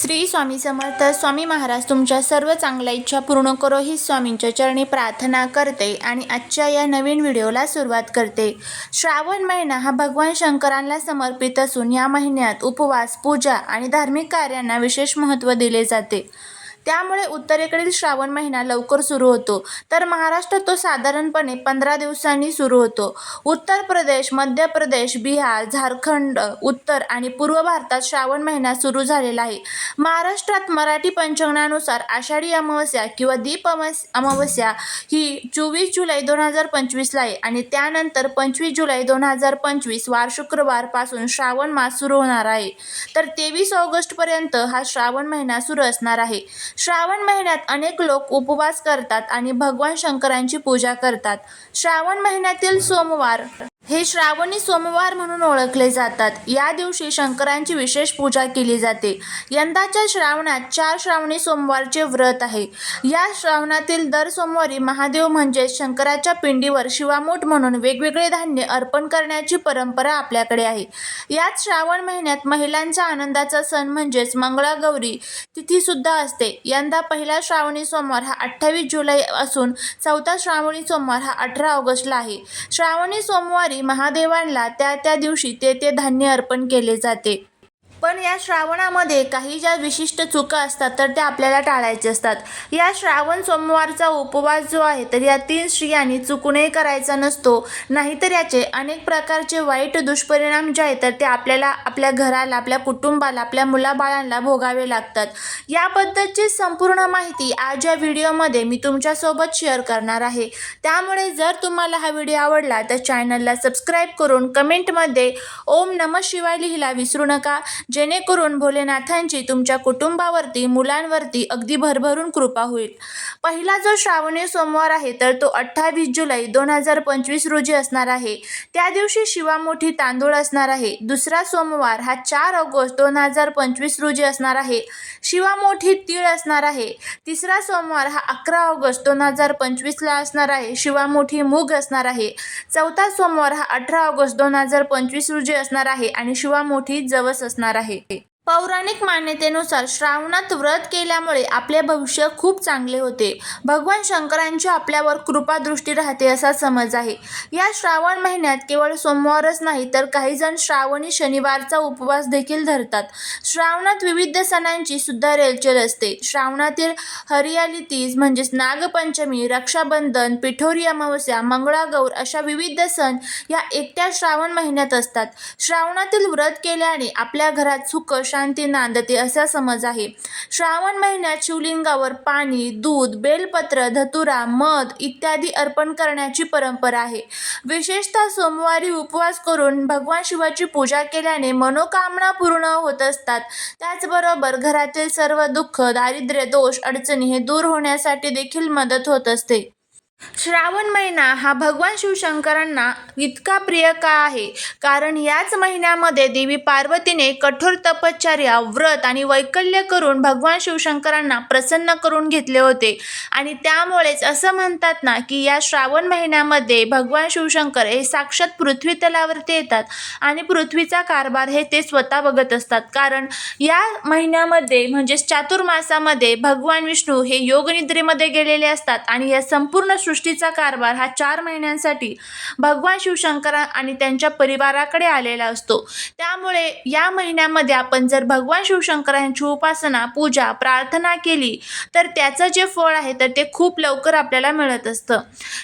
श्री स्वामी समर्थ स्वामी महाराज तुमच्या सर्व चांगल्या इच्छा पूर्ण करो ही स्वामींच्या चरणी प्रार्थना करते आणि आजच्या या नवीन व्हिडिओला सुरुवात करते. श्रावण महिना हा भगवान शंकरांना समर्पित असून या महिन्यात उपवास पूजा आणि धार्मिक कार्यांना विशेष महत्त्व दिले जाते. त्यामुळे उत्तरेकडील श्रावण महिना लवकर सुरू होतो. तर महाराष्ट्रात तो साधारणपणे पंधरा दिवसांनी सुरू होतो. उत्तर प्रदेश मध्य प्रदेश बिहार झारखंड उत्तर आणि पूर्व भारतात श्रावण महिना सुरू झालेला आहे. महाराष्ट्रात मराठी पंचांगानुसार आषाढी अमावस्या किंवा दीप अमावस्या ही चोवीस जुलै दोन हजार पंचवीसला आहे आणि त्यानंतर पंचवीस जुलै दोन हजार पंचवीस वार शुक्रवारपासून श्रावण मास सुरू होणार आहे. तर तेवीस ऑगस्टपर्यंत हा श्रावण महिना सुरू असणार आहे. श्रावण महिन्यात अनेक लोक उपवास करतात आणि भगवान शंकरांची पूजा करतात. श्रावण महिन्यातील सोमवार हे श्रावणी सोमवार म्हणून ओळखले जातात. या दिवशी शंकरांची विशेष पूजा केली जाते. यंदाच्या श्रावणात चार श्रावणी सोमवारचे व्रत आहे. या श्रावणातील दर सोमवारी महादेव म्हणजे शंकराच्या पिंडीवर शिवामूठ म्हणून वेगवेगळे धान्य अर्पण करण्याची परंपरा आपल्याकडे आहे. याच श्रावण महिन्यात महिलांचा आनंदाचा सण म्हणजेच मंगळागौरी तिथीसुद्धा असते. यंदा पहिला श्रावणी सोमवार हा अठ्ठावीस जुलै असून चौथा श्रावणी सोमवार हा अठरा ऑगस्टला आहे. श्रावणी सोमवार महादेवांना त्या त्या दिवशी ते ते धान्य अर्पण केले जाते. पण या श्रावणामध्ये काही ज्या विशिष्ट चुका असतात तर त्या आपल्याला टाळायच्या असतात. या श्रावण सोमवारचा उपवास जो आहे तर या तीन स्त्रियांनी चुकूनही करायचा नसतो. नाहीतर याचे अनेक प्रकारचे वाईट दुष्परिणाम जे आहेत तर ते आपल्याला आपल्या घराला आपल्या कुटुंबाला आपल्या मुलाबाळांना भोगावे लागतात. याबद्दलची संपूर्ण माहिती आज या व्हिडिओमध्ये मी तुमच्यासोबत शेअर करणार आहे. त्यामुळे जर तुम्हाला हा व्हिडिओ आवडला तर चॅनलला सबस्क्राईब करून कमेंटमध्ये ओम नम शिवाय लिहिला विसरू नका. जेणेकरून भोलेनाथांची तुमच्या कुटुंबावरती मुलांवरती अगदी भरभरून कृपा होईल. पहिला जो श्रावणी सोमवार आहे तर तो अठ्ठावीस जुलै दोन हजार पंचवीस रोजी असणार आहे. त्या दिवशी शिवामोठी तांदूळ असणार आहे. दुसरा सोमवार हा चार ऑगस्ट दोन हजार पंचवीस रोजी असणार आहे. शिवामोठी तीळ असणार आहे. तिसरा सोमवार हा अकरा ऑगस्ट दोन हजार पंचवीसला असणार आहे. शिवामोठी मूग असणार आहे. चौथा सोमवार हा अठरा ऑगस्ट दोन हजार पंचवीस रोजी असणार आहे. आणि शिवामोठी जवस असणार आहे. आहे. पौराणिक मान्यतेनुसार श्रावणात व्रत केल्यामुळे आपले भविष्य खूप चांगले होते. भगवान शंकरांची आपल्यावर कृपादृष्टी राहते असा समज आहे. या श्रावण महिन्यात केवळ सोमवारच नाही तर काही जण श्रावणी शनिवारचा उपवास देखील धरतात. श्रावणात विविध सणांची सुद्धा रेलचेल असते. श्रावणातील हरियाली तीज म्हणजेच नागपंचमी रक्षाबंधन पिठोरी अमावस्या मंगळागौर अशा विविध सण या एकट्या श्रावण महिन्यात असतात. श्रावणातील व्रत केल्याने आपल्या घरात सुख शांती नांदते असा समज आहे. श्रावण महिन्यात शिवलिंगावर पाणी दूध बेलपत्र धतुरा मध इत्यादी अर्पण करण्याची परंपरा आहे. विशेषतः सोमवारी उपवास करून भगवान शिवाची पूजा केल्याने मनोकामना पूर्ण होत असतात. त्याचबरोबर घरातील सर्व दुःख दारिद्र्य दोष अडचणी हे दूर होण्यासाठी देखील मदत होत असते. श्रावण महिना हा भगवान शिवशंकरांना इतका प्रिय का आहे? कारण याच महिन्यामध्ये देवी पार्वतीने कठोर तपश्चर्या व्रत आणि वैकल्य करून भगवान शिवशंकरांना प्रसन्न करून घेतले होते. आणि त्यामुळेच असं म्हणतात ना की या श्रावण महिन्यामध्ये भगवान शिवशंकर हे साक्षात पृथ्वी तलावरती येतात आणि पृथ्वीचा कारभार हे ते स्वतः बघत असतात. कारण या महिन्यामध्ये म्हणजेच चातुर्मासामध्ये भगवान विष्णू हे योगनिद्रेमध्ये गेलेले असतात आणि या संपूर्ण सृष्टीचा कारभार हा चार महिन्यांसाठी भगवान शिवशंकरा आणि त्यांच्या परिवाराकडे आलेला असतो. त्यामुळे या महिन्यामध्ये आपण जर भगवान शिवशंकरांची उपासना पूजा प्रार्थना केली तर त्याचं जे फळ आहे तर ते खूप लवकर आपल्याला मिळत असतं.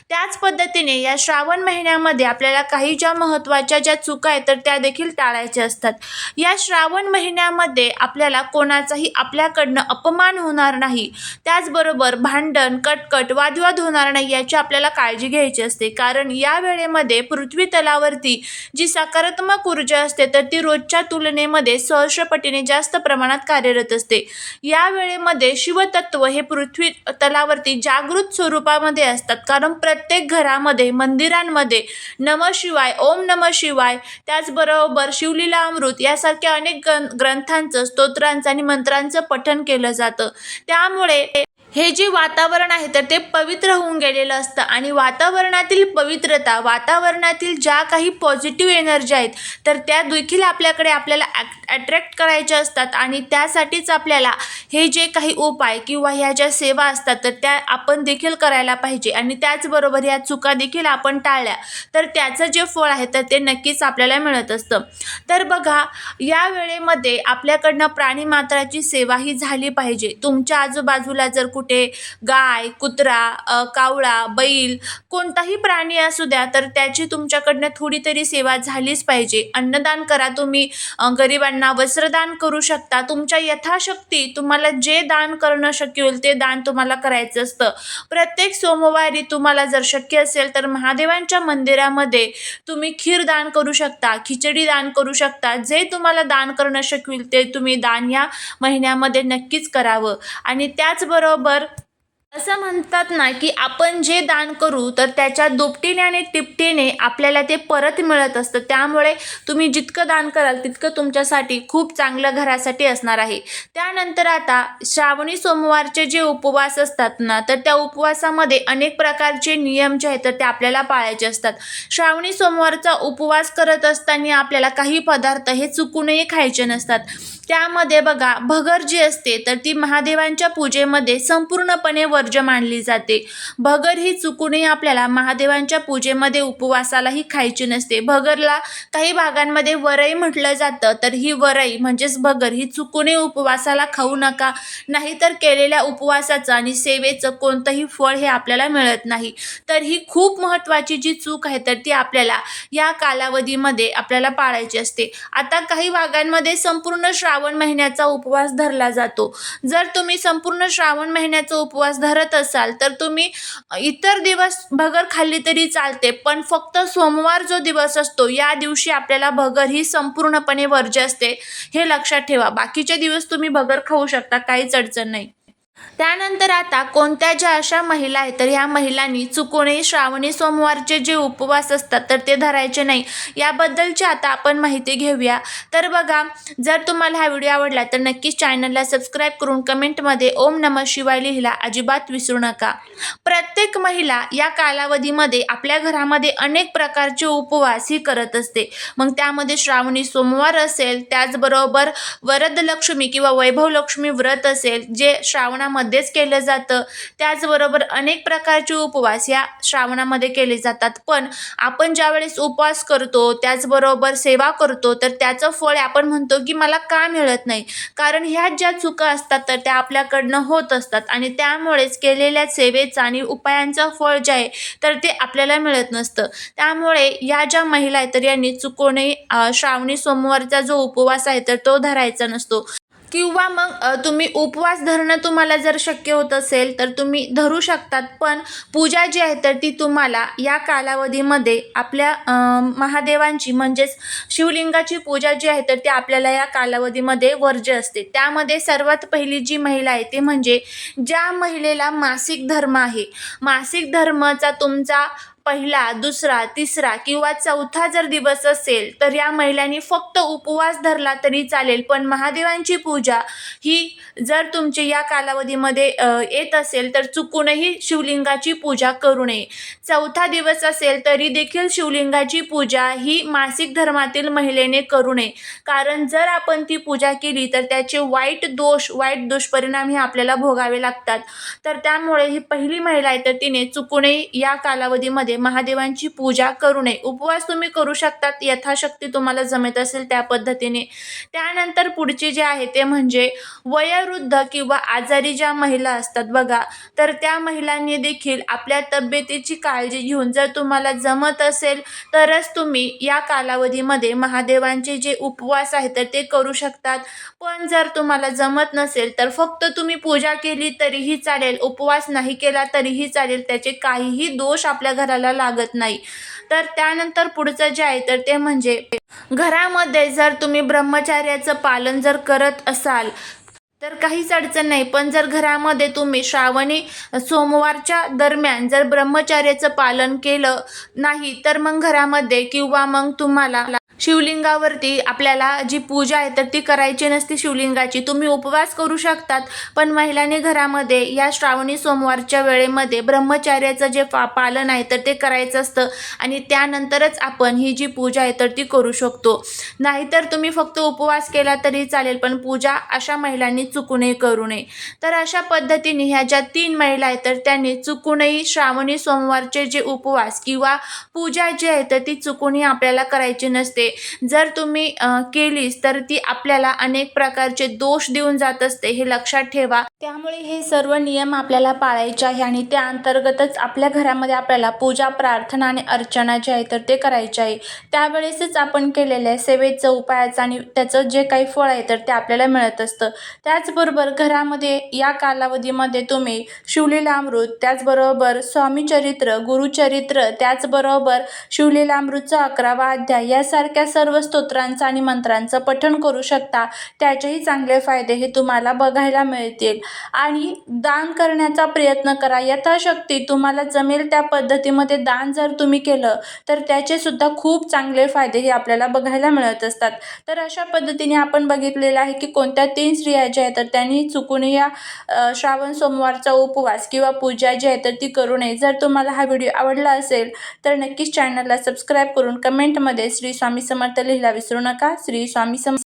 त्याच पद्धतीने या श्रावण महिन्यामध्ये आपल्याला काही ज्या महत्त्वाच्या ज्या चुका आहेत तर त्या देखील टाळायच्या असतात. या श्रावण महिन्यामध्ये आपल्याला कोणाचाही आपल्याकडनं अपमान होणार नाही. त्याचबरोबर भांडण कटकट वादविवाद होणार नाही याची आपल्याला काळजी घ्यायची असते. कारण या वेळेमध्ये पृथ्वी तलावरती जी सकारात्मक ऊर्जा असते तर ती रोजच्या तुलनेमध्ये सहस्रपटीने जास्त प्रमाणात कार्यरत असते. या वेळेमध्ये शिवतत्व हे पृथ्वी तलावरती जागृत स्वरूपामध्ये असतात. कारण प्रत्येक घरामध्ये मंदिरांमध्ये नम शिवाय ओम नम शिवाय त्याचबरोबर शिवलीला अमृत यासारख्या अनेक ग्रं ग्रंथांचं स्तोत्रांचं आणि मंत्रांचं पठण केलं जातं. त्यामुळे हे जे वातावरण आहे तर ते पवित्र होऊन गेलेलं असतं. आणि वातावरणातील पवित्रता वातावरणातील ज्या काही पॉझिटिव्ह एनर्जी आहेत तर त्या देखील आपल्याकडे आपल्याला अट्रॅक्ट करायच्या असतात. आणि त्यासाठीच आपल्याला हे जे काही उपाय किंवा ह्या ज्या सेवा असतात तर त्या आपण देखील करायला पाहिजे. आणि त्याचबरोबर या चुका देखील आपण टाळल्या तर त्याचं जे फळ आहे तर ते नक्कीच आपल्याला मिळत असतं. तर बघा या वेळेमध्ये आपल्याकडनं प्राणीमात्राची सेवा ही झाली पाहिजे. तुमच्या आजूबाजूला जर कुठे गाय कुत्रा कावळा बैल कोणताही प्राणी असू द्या तर त्याची तुमच्याकडनं थोडी तरी सेवा झालीच पाहिजे. अन्नदान करा तुम्ही. गरिबांना वस्त्रदान करू शकता. तुमच्या यथाशक्ती तुम्हाला जे दान करणं शक्य होईल ते दान तुम्हाला करायचं असतं. प्रत्येक सोमवारी तुम्हाला जर शक्य असेल तर महादेवांच्या मंदिरामध्ये तुम्ही खीर दान करू शकता खिचडी दान करू शकता. जे तुम्हाला दान करणं शक्य होईल ते तुम्ही दान या महिन्यामध्ये नक्कीच करावं. आणि त्याचबरोबर असं म्हणतात ना की आपण जे दान करू तर त्याच्या दुपटीने आणि तिपटीने आपल्याला ते परत मिळत असतं. त्यामुळे तुम्ही जितकं दान कराल तितकं तुमच्यासाठी खूप चांगलं घरासाठी असणार आहे. त्यानंतर आता श्रावणी सोमवारचे जे उपवास असतात ना तर त्या उपवासामध्ये अनेक प्रकारचे नियम जे आहेत तर ते आपल्याला पाळायचे असतात. श्रावणी सोमवारचा उपवास करत असताना आपल्याला काही पदार्थ हे चुकूनही खायचे नसतात. त्यामध्ये बघा भगर जी असते तर ती महादेवांच्या पूजेमध्ये संपूर्णपणे वर्ज्य मानली जाते. भगर ही चुकूनही आपल्याला महादेवांच्या पूजेमध्ये उपवासालाही खायची नसते. भगरला काही भागांमध्ये वरई म्हटलं जातं तर ही वरई म्हणजेच भगर ही चुकूनही उपवासाला खाऊ नका. नाहीतर केलेल्या उपवासाचं आणि सेवेचं कोणतंही फळ हे आपल्याला मिळत नाही. तर ही खूप महत्त्वाची जी चूक आहे तर ती आपल्याला या कालावधीमध्ये आपल्याला पाळायची असते. आता काही भागांमध्ये संपूर्ण श्रावण श्रावण महिन्याचा उपवास धरला जातो. जर तुम्ही संपूर्ण श्रावण महिन्याचा उपवास धरत असाल तर तुम्ही इतर दिवस भगर खाल्ली तरी चालते पण फक्त सोमवार जो दिवस असतो या दिवशी आपल्याला भगर ही संपूर्णपणे वर्ज्य असते हे लक्षात ठेवा. बाकीचे दिवस तुम्ही भगर खाऊ शकता काहीच अडचण नाही. त्यानंतर आता कोणत्या ज्या अशा महिला आहेत तर ह्या महिलांनी चुकूनही श्रावणी सोमवारचे जे उपवास असतात तर ते धरायचे नाही. याबद्दलची आता आपण माहिती घेऊया. तर बघा जर तुम्हाला हा व्हिडिओ आवडला तर नक्कीच चॅनलला सबस्क्राईब करून कमेंटमध्ये ओम नम शिवाय लिहिला अजिबात विसरू नका. प्रत्येक महिला या कालावधीमध्ये आपल्या घरामध्ये अनेक प्रकारचे उपवास ही करत असते. मग त्यामध्ये श्रावणी सोमवार असेल त्याचबरोबर वरदलक्ष्मी किंवा वैभवलक्ष्मी व्रत असेल जे श्रावणामध्येच केलं जातं. त्याचबरोबर अनेक प्रकारचे उपवास या श्रावणामध्ये केले जातात. पण आपण ज्यावेळेस उपवास करतो त्याचबरोबर सेवा करतो तर त्याचं फळ आपण म्हणतो की मला का मिळत नाही? कारण ह्या ज्या चुका असतात तर त्या आपल्याकडनं होत असतात. आणि त्यामुळेच केलेल्या सेवेचं आणि उपायांचं फळ जे आहे तर ते आपल्याला मिळत नसतं. त्यामुळे या ज्या महिला आहेत तर यांनी चुकूनही श्रावणी सोमवारचा जो उपवास आहे तर तो धरायचा नसतो. किंवा मग तुम्ही उपवास धरणं तुम्हाला जर शक्य होत असेल तर तुम्ही धरू शकतात. पण पूजा जी आहे तर ती तुम्हाला या कालावधीमध्ये आपल्या महादेवांची म्हणजेच शिवलिंगाची पूजा जी आहे तर ती आपल्याला या कालावधीमध्ये वर्ज्य असते. त्यामध्ये सर्वात पहिली जी महिला आहे ती म्हणजे ज्या महिलेला मासिक धर्म आहे. मासिक धर्माचा तुमचा पहिला दुसरा तिसरा किंवा चौथा जर दिवस असेल तर या महिलांनी फक्त उपवास धरला तरी चालेल. पण महादेवांची पूजा ही जर तुमची या कालावधीमध्ये येत असेल तर चुकूनही शिवलिंगाची पूजा करू नये. चौथा दिवस असेल तरी देखील शिवलिंगाची पूजा ही मासिक धर्मातील महिलेने करू नये. कारण जर आपण ती पूजा केली तर त्याचे वाईट दोष वाईट दुष्परिणाम हे आपल्याला भोगावे लागतात. तर त्यामुळे ही पहिली महिला आहे तर तिने चुकूनही या कालावधीमध्ये महादेवांची पूजा करू नये. उपवास तुम्ही करू शकतात यथाशक्ती तुम्हाला जमत असेल त्या पद्धतीने. त्यानंतर पुढचे जे आहे ते म्हणजे वयोवृद्ध किंवा आजारी ज्या महिला असतात बघा तर त्या महिलांनी देखील आपल्या तब्येतीची काळजी घेऊन जर तुम्हाला जमत असेल तरच तुम्ही या कालावधीमध्ये महादेवांचे जे उपवास आहेत तर ते करू शकतात. पण जर तुम्हाला जमत नसेल तर फक्त तुम्ही पूजा केली तरीही चालेल उपवास नाही केला तरीही चालेल त्याचे काहीही दोष आपल्या घराला लागत नाही. तर त्यानंतर पुढचं जे आहे तर ते म्हणजे घरामध्ये जर तुम्ही ब्रह्मचार्याचं पालन जर करत असाल तर काहीच अडचण नाही. पण जर घरामध्ये तुम्ही श्रावणी सोमवारच्या दरम्यान जर ब्रह्मचार्याचं पालन केलं नाही तर मग घरामध्ये किंवा मग तुम्हाला शिवलिंगावरती आपल्याला जी पूजा आहे तर ती करायची नसते शिवलिंगाची. तुम्ही उपवास करू शकतात पण महिलांनी घरामध्ये या श्रावणी सोमवारच्या वेळेमध्ये ब्रह्मचार्याचं जे पा पालन आहे तर ते करायचं असतं. आणि त्यानंतरच आपण ही जी पूजा आहे तर ती करू शकतो. नाहीतर तुम्ही फक्त उपवास केला तरी चालेल पण पूजा अशा महिलांनी चुकूनही करू नये. तर अशा पद्धतीने ह्या ज्या तीन महिला आहेत तर त्यांनी चुकूनही श्रावणी सोमवारचे जे उपवास किंवा पूजा जी आहे तर ती चुकूनही आपल्याला करायची नसते. जर तुम्ही केलीस तर ती आपल्याला अनेक प्रकारचे दोष देऊन जात असते हे लक्षात ठेवा. त्यामुळे हे सर्व नियम आपल्याला पाळायचे आहे आणि त्या अंतर्गतच आपल्या घरामध्ये आपल्याला पूजा प्रार्थना आणि अर्चना जे आहे तर ते करायचे आहे. त्यावेळेसच आपण केलेल्या सेवेचं उपायाचं आणि त्याचं जे काही फळ आहे तर ते आपल्याला मिळत असतं. त्याचबरोबर घरामध्ये या कालावधीमध्ये तुम्ही शिवलीलामृत त्याचबरोबर स्वामीचरित्र गुरुचरित्र त्याचबरोबर शिवलीलामृतचा अकरावा अध्याय यासारखे यासारख्या सर्व स्तोत्रांचं आणि मंत्रांचं पठण करू शकता. त्याचेही चांगले फायदे हे तुम्हाला बघायला मिळतील. आणि दान करण्याचा प्रयत्न करा. यथाशक्ती तुम्हाला जमेल त्या पद्धतीमध्ये दान जर तुम्ही केलं तर त्याचे सुद्धा खूप चांगले फायदे हे आपल्याला बघायला मिळत असतात. तर अशा पद्धतीने आपण बघितलेलं आहे की कोणत्या तीन स्त्रिया ज्या आहेत तर त्यांनी चुकून या श्रावण सोमवारचा उपवास किंवा पूजा जी आहे तर ती करू नये. जर तुम्हाला हा व्हिडिओ आवडला असेल तर नक्कीच चॅनलला सबस्क्राईब करून कमेंटमध्ये श्री स्वामी समर्थ लिहिला विसरू नका श्री स्वामी समर्थ